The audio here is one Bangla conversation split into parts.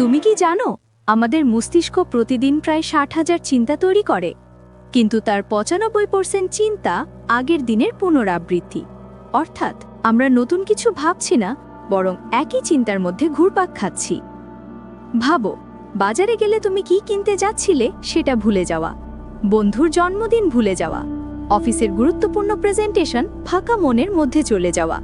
তুমি কি জানো, আমাদের মস্তিষ্ক প্রতিদিন প্রায় ষাট হাজার চিন্তা তৈরি করে, কিন্তু তার পঁচানব্বই পার্সেন্ট চিন্তা আগের দিনের পুনরাবৃত্তি। অর্থাৎ, আমরা নতুন কিছু ভাবছি না, বরং একই চিন্তার মধ্যে ঘুরপাক খাচ্ছি। ভাবো, বাজারে গেলে তুমি কি কিনতে যাচ্ছিলে সেটা ভুলে যাওয়া, বন্ধুর জন্মদিন ভুলে যাওয়া, অফিসের গুরুত্বপূর্ণ প্রেজেন্টেশন ফাঁকা মনের মধ্যে চলে যাওয়া।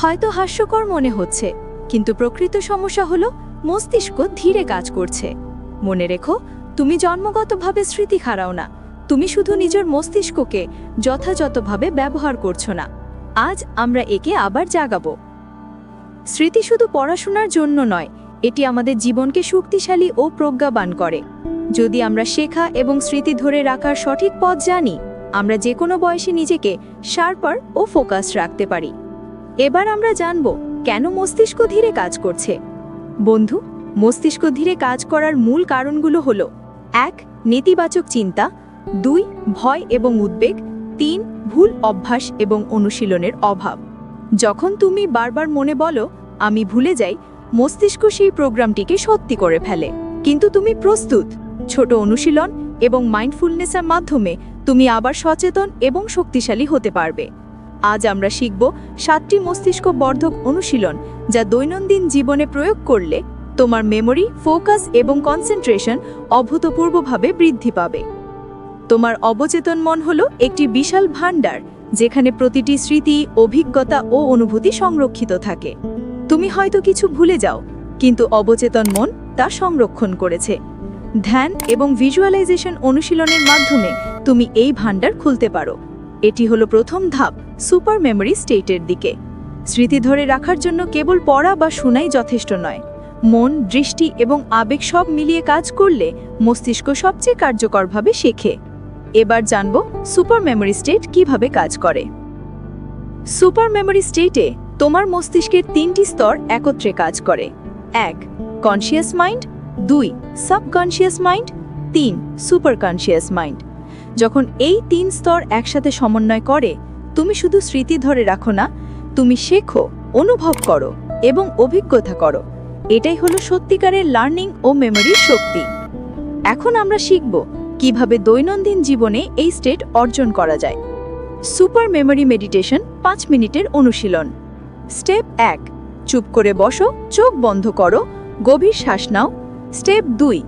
হয়তো হাস্যকর মনে হচ্ছে, কিন্তু প্রকৃত সমস্যা হলো মস্তিষ্ক ধীরে কাজ করছে। মনে রেখো, তুমি জন্মগতভাবে স্মৃতি হারাও না। তুমি শুধু নিজের মস্তিষ্ককে যথাযথভাবে ব্যবহার করছ না। আজ আমরা একে আবার জাগাবো। স্মৃতি শুধু পড়াশোনার জন্য নয়, এটি আমাদের জীবনকে শক্তিশালী ও প্রজ্ঞাবান করে। যদি আমরা শেখা এবং স্মৃতি ধরে রাখার সঠিক পথ জানি, আমরা যে কোনো বয়সে নিজেকে শার্পার ও ফোকাস রাখতে পারি। এবার আমরা জানব, কেন মস্তিষ্ক ধীরে কাজ করছে? বন্ধু, মস্তিষ্ক ধীরে কাজ করার মূল কারণগুলো হল, এক, নেতিবাচক চিন্তা, দুই, ভয় এবং উদ্বেগ, তিন, ভুল অভ্যাস এবং অনুশীলনের অভাব। যখন তুমি বারবার মনে বলো, আমি ভুলে যাই, মস্তিষ্ক সেই প্রোগ্রামটিকে সত্যি করে ফেলে। কিন্তু তুমি প্রস্তুত, ছোট অনুশীলন এবং মাইন্ডফুলনেসের মাধ্যমে তুমি আবার সচেতন এবং শক্তিশালী হতে পারবে। আজ আমরা শিখব সাতটি মস্তিষ্ক বর্ধক অনুশীলন যা দৈনন্দিন জীবনে প্রয়োগ করলে তোমার মেমরি, ফোকাস এবং কনসেন্ট্রেশন অভূতপূর্বভাবে বৃদ্ধি পাবে। তোমার অবচেতন মন হলো একটি বিশাল ভাণ্ডার, যেখানে প্রতিটি স্মৃতি, অভিজ্ঞতা ও অনুভূতি সংরক্ষিত থাকে। তুমি হয়তো কিছু ভুলে যাও, কিন্তু অবচেতন মন তা সংরক্ষণ করেছে। ধ্যান এবং ভিজুয়ালাইজেশন অনুশীলনের মাধ্যমে তুমি এই ভাণ্ডার খুলতে পারো। এটি হলো প্রথম ধাপ সুপার মেমরি স্টেটের দিকে। স্মৃতি ধরে রাখার জন্য কেবল পড়া বা শোনাই যথেষ্ট নয়। মন, দৃষ্টি এবং আবেগ সব মিলিয়ে কাজ করলে মস্তিষ্ক সবচেয়ে কার্যকরভাবে শেখে। এবার জানব সুপার মেমরি স্টেট কীভাবে কাজ করে। সুপার মেমরি স্টেটে তোমার মস্তিষ্কের তিনটি স্তর একত্রে কাজ করে। এক কনসিয়াস মাইন্ড দুই সাবকনসিয়াস মাইন্ড তিন সুপার কনসিয়াস মাইন্ড যখন এই তিন স্তর একসাথে সমন্বয় করে, তুমি শুধু স্মৃতি ধরে রাখো না, তুমি শেখো, অনুভব করো এবং অভিজ্ঞতা করো। এটাই হলো সত্যিকারের লার্নিং ও মেমরির শক্তি। এখন আমরা শিখব কীভাবে দৈনন্দিন জীবনে এই স্টেট অর্জন করা যায়। সুপার মেমোরি মেডিটেশন পাঁচ মিনিটের অনুশীলন। স্টেপ এক, চুপ করে বসো, চোখ বন্ধ করো, গভীর শ্বাস নাও। স্টেপ দুই,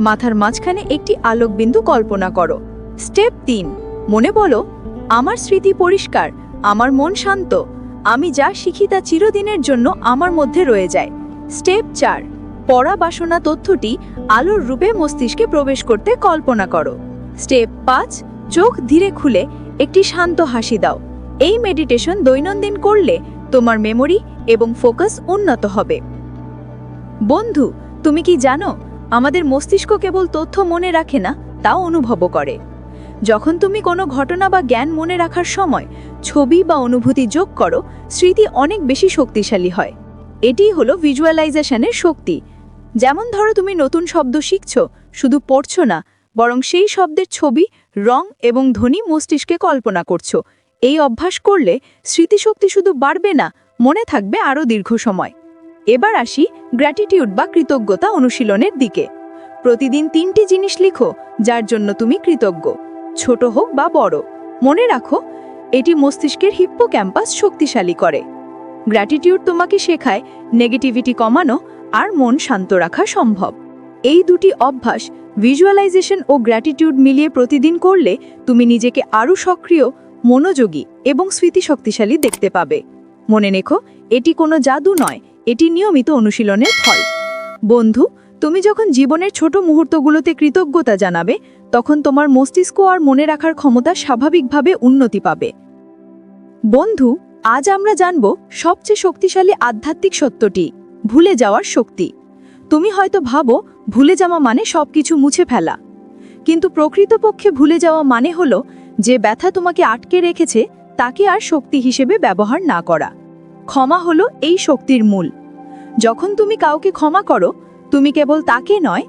মাথার মাঝখানে একটি আলোকবিন্দু কল্পনা করো। স্টেপ তিন, মনে বলো, আমার স্মৃতি পরিষ্কার, আমার মন শান্ত, আমি যা শিখি তা চিরদিনের জন্য আমার মধ্যে রয়ে যায়। স্টেপ চার, পড়া বাসনা তথ্যটি আলোর রূপে মস্তিষ্কে প্রবেশ করতে কল্পনা করো। স্টেপ পাঁচ, চোখ ধীরে খুলে একটি শান্ত হাসি দাও। এই মেডিটেশন দৈনন্দিন করলে তোমার মেমরি এবং ফোকাস উন্নত হবে। বন্ধু, তুমি কি জানো, আমাদের মস্তিষ্ক কেবল তথ্য মনে রাখে না, তাও অনুভবও করে। যখন তুমি কোনো ঘটনা বা জ্ঞান মনে রাখার সময় ছবি বা অনুভূতি যোগ করো, স্মৃতি অনেক বেশি শক্তিশালী হয়। এটিই হলো ভিজুয়ালাইজেশনের শক্তি। যেমন ধরো তুমি নতুন শব্দ শিখছ, শুধু পড়ছো না, বরং সেই শব্দের ছবি, রং এবং ধ্বনি মস্তিষ্কে কল্পনা করছ। এই অভ্যাস করলে স্মৃতিশক্তি শুধু বাড়বে না, মনে থাকবে আরও দীর্ঘ সময়। এবার আসি গ্র্যাটিটিউড বা কৃতজ্ঞতা অনুশীলনের দিকে। প্রতিদিন তিনটি জিনিস লিখো, যার জন্য তুমি কৃতজ্ঞ। ছোট হোক বা বড়, মনে রাখো, এটি মস্তিষ্কের হিপ্পো ক্যাম্পাস শক্তিশালী করে। গ্র্যাটিটিউড তোমাকে শেখায় নেগেটিভিটি কমানো আর মন শান্ত রাখা সম্ভব। এই দুটি অভ্যাস ভিজুয়ালাইজেশন ও গ্র্যাটিটিউড মিলিয়ে প্রতিদিন করলে তুমি নিজেকে আরও সক্রিয়, মনোযোগী এবং স্মৃতিশক্তিশালী দেখতে পাবে। মনে রেখো, এটি কোনো জাদু নয়, এটি নিয়মিত অনুশীলনের ফল। বন্ধু, তুমি যখন জীবনের ছোট মুহূর্তগুলোতে কৃতজ্ঞতা জানাবে তখন তোমার মস্তিষ্ক আর মনে রাখার ক্ষমতা স্বাভাবিকভাবে উন্নতি পাবে। বন্ধু, আজ আমরা জানব সবচেয়ে শক্তিশালী আধ্যাত্মিক সত্যটি, ভুলে যাওয়ার শক্তি। তুমি হয়তো ভাবো, ভুলে যাওয়া মানে সবকিছু মুছে ফেলা। কিন্তু প্রকৃতপক্ষে ভুলে যাওয়া মানে হলো, যে ব্যথা তোমাকে আটকে রেখেছে, তাকে আর শক্তি হিসেবে ব্যবহার না করা। ক্ষমা হলো এই শক্তির মূল। যখন তুমি কাউকে ক্ষমা করো, তুমি কেবল তাকে নয়,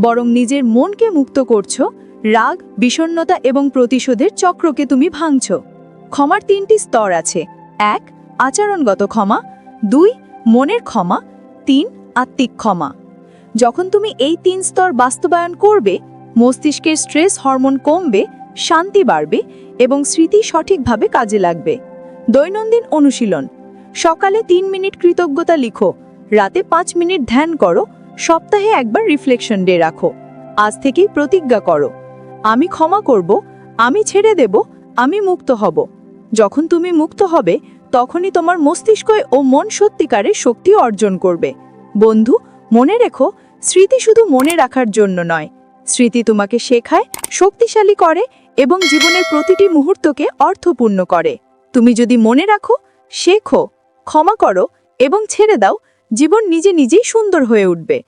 বরং নিজের মনকে মুক্ত করছ রাগ, বিষণ্ণতা এবং প্রতিশোধের চক্রকে তুমি ভাঙছ। ক্ষমার তিনটি স্তর আছে। এক, আচরণগত ক্ষমা। দুই, মনের ক্ষমা। তিন, আত্মিক ক্ষমা। যখন তুমি এই তিন স্তর বাস্তবায়ন করবে, মস্তিষ্কের স্ট্রেস হরমোন কমবে, শান্তি বাড়বে এবং স্মৃতি সঠিকভাবে কাজে লাগবে। দৈনন্দিন অনুশীলন। সকালে তিন মিনিট কৃতজ্ঞতা লিখো। রাতে পাঁচ মিনিট ধ্যান করো। সপ্তাহে একবার রিফ্লেকশন ডে রাখো। আজ থেকেই প্রতিজ্ঞা করো। আমি ক্ষমা করব, আমি ছেড়ে দেব, আমি মুক্ত হব। যখন তুমি মুক্ত হবে, তখনই তোমার মস্তিষ্ক ও মন সত্যিকারের শক্তি অর্জন করবে। বন্ধু, মনে রেখো, স্মৃতি শুধু মনে রাখার জন্য নয়। স্মৃতি তোমাকে শেখায়, শক্তিশালী করে এবং জীবনের প্রতিটি মুহূর্তকে অর্থপূর্ণ করে। তুমি যদি মনে রাখো, শেখো, ক্ষমা করো এবং ছেড়ে দাও, জীবন নিজে নিজেই সুন্দর হয়ে উঠবে।